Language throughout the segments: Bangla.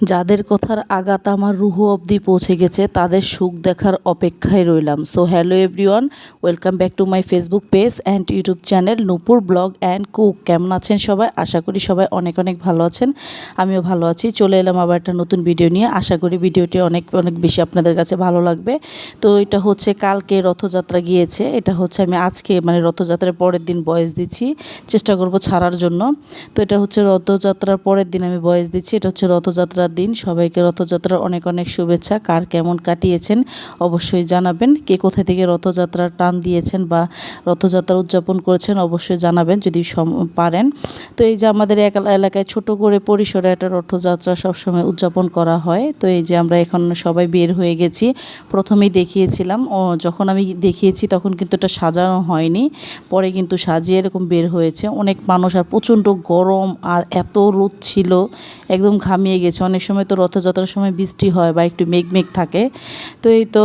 যাদের কথার আঘাত আমার রুহ অবধি পৌঁছে গেছে, তাদের সুখ দেখার অপেক্ষায় রইলাম। So hello everyone welcome back to my Facebook page and YouTube channel Nupur blog and cook কেমন আছেন সবাই? আশা করি সবাই অনেক অনেক ভালো আছেন, আমিও ভালো আছি। চলে এলাম আবার একটা নতুন ভিডিও নিয়ে। আশা করি ভিডিওটি অনেক অনেক বেশি আপনাদের কাছে ভালো লাগবে। তো, এটা হচ্ছে কালকে রথযাত্রা গিয়েছে। এটা হচ্ছে আমি আজকে মানে রথযাত্রার পরের দিন বয়স দিচ্ছি। চেষ্টা করব ছাড়ার জন্য। তো, এটা হচ্ছে রথযাত্রার পরের দিন আমি বয়স দিচ্ছি। এটা হচ্ছে রথযাত্রার দিন। সবাইকে রথযাত্রার অনেক অনেক শুভেচ্ছা। কার কেমন কাটিয়েছেন অবশ্যই জানাবেন। কে কোথা থেকে রথযাত্রার টান দিয়েছেন বা রথযাত্রা উদযাপন করেছেন অবশ্যই জানাবেন যদি পারেন। তো এই যে আমাদের এলাকায় ছোট করে পরিসরে একটা রথযাত্রা সবসময় উদযাপন করা হয়। তো এই যে আমরা এখন সবাই বের হয়ে গেছি। প্রথমেই দেখিয়েছিলাম। ও, যখন আমি দেখিয়েছি তখন কিন্তু এটা সাজানো হয়নি। পরে কিন্তু সাজিয়ে এরকম বের হয়েছে। অনেক মানুষ আর প্রচণ্ড গরম আর এত রোদ ছিল। একদম ঘামিয়ে গেছে। অনেক সময় তো রথযাত্রার সময় বৃষ্টি হয় বা একটু মেঘ মেঘ থাকে। তো এই তো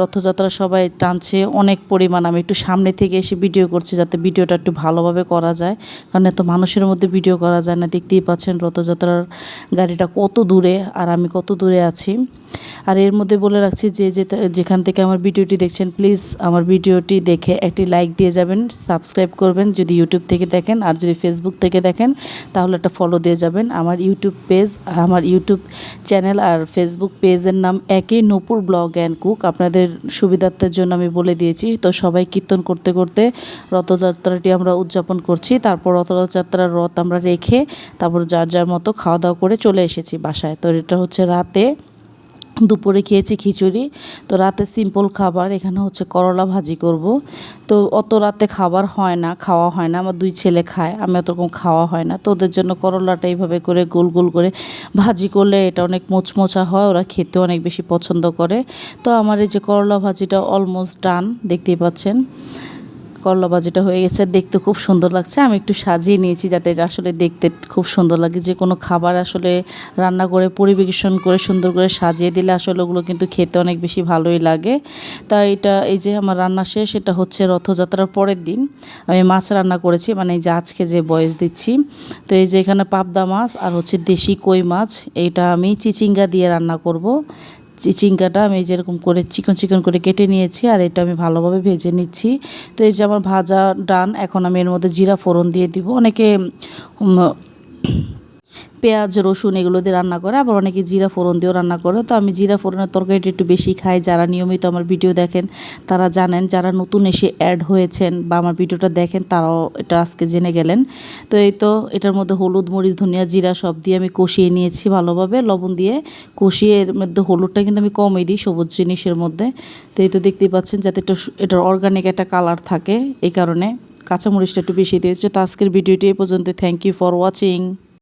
রথযাত্রা সবাই টানছে অনেক পরিমাণ। আমি একটু সামনে থেকে এসে ভিডিও করছি যাতে ভিডিওটা একটু ভালোভাবে করা যায়। কারণ এত মানুষের মধ্যে ভিডিও করা যায় না। দেখতেই পাচ্ছেন রথযাত্রার গাড়িটা কত দূরে আর আমি কত দূরে আছি। আর এর মধ্যে বলে রাখছি যে যেখান থেকে আমার ভিডিওটি দেখছেন প্লিজ আমার ভিডিওটি দেখে একটি লাইক দিয়ে যাবেন সাবস্ক্রাইব করবেন। যদি ইউটিউব থেকে দেখেন আর যদি ফেসবুক থেকে দেখেন, তাহলে একটা ফলো দিয়ে যাবেন। আমার ইউটিউব পেজ আমার ইউটিউব চ্যানেল আর ফেসবুক পেজের নাম একই নূপুর ব্লগ অ্যান্ড কুক। আপনাদের সুবিধার্থের জন্য আমি বলে দিয়েছি, তো সবাই কীর্তন করতে করতে রথযাত্রাটি আমরা উদযাপন করছি। তারপর রথযাত্রার রথ আমরা রেখে তারপর যার যার মতো খাওয়া দাওয়া করে চলে এসেছি বাসায়। তো এটা হচ্ছে রাতে দুপুরে খেয়েছি খিচুড়ি। তো রাতে সিম্পল খাবার, এখানে হচ্ছে করলা ভাজি করব। তো অত রাতে খাবার হয় না, খাওয়া হয় না। আমার দুই ছেলে খায়, আমি অতরকম খাওয়া হয় না। তো ওদের জন্য করলাটা এইভাবে করে গোল গোল করে ভাজি করলে এটা অনেক মোচমোচা হয়, ওরা খেতে অনেক বেশি পছন্দ করে। তো আমার এই যে করলা ভাজিটা অলমোস্ট ডান দেখতেই পাচ্ছেন। করলা ভাজিটা হয়ে গেছে, দেখতে খুব সুন্দর লাগছে। আমি একটু সাজিয়ে নিয়েছি যাতে আসলে দেখতে খুব সুন্দর লাগে। যে কোনো খাবার আসলে রান্না করে, পরিবেশন করে, সুন্দর করে সাজিয়ে দিলে আসলে ওগুলো কিন্তু খেতে অনেক বেশি ভালোই লাগে। তাই এটা, এই যে আমার রান্না শেষ, এটা হচ্ছে রথযাত্রার পরের দিন। আমি মাছ রান্না করেছি মানে এই যে আজকে যে বয়স দিচ্ছি। তো এই যে এখানে পাবদা মাছ আর হচ্ছে দেশি কই মাছ, এইটা আমি চিচিঙ্গা দিয়ে রান্না করব। চিচিঙ্গাটা আমি যেরকম করে চিকন চিকন করে কেটে নিয়েছি আর এটা আমি ভালোভাবে ভেজে নিচ্ছি। তো এই যে আমার ভাজা ডান, এখন আমি এর মধ্যে জিরা ফোড়ন দিয়ে দিব। অনেকে পেঁয়াজ, রসুন এগুলো দিয়ে রান্না করে। আবার অনেকে জিরা ফোড়ন দিয়েও রান্না করে। তো আমি জিরা ফোড়নের তরকারিটা একটু বেশি খাই। যারা নিয়মিত আমার ভিডিও দেখেন, তারা জানেন। যারা নতুন এসে অ্যাড হয়েছেন বা আমার ভিডিওটা দেখেন, তারাও এটা আজকে জেনে গেলেন। তো এই তো, এটার মধ্যে হলুদ, মরিচ, ধনিয়া, জিরা সব দিয়ে আমি কষিয়ে নিয়েছি ভালোভাবে। লবণ দিয়ে কষিয়ে এর মধ্যে হলুদটা কিন্তু আমি কমই দিই সবুজ জিনিসের মধ্যে। তো এই তো দেখতেই পাচ্ছেন যাতে একটু এটার অর্গানিক একটা কালার থাকে। এই কারণে কাঁচামরিচটা একটু বেশি দিয়েছে। তো আজকের ভিডিওটি এই পর্যন্ত থ্যাংক ইউ ফর ওয়াচিং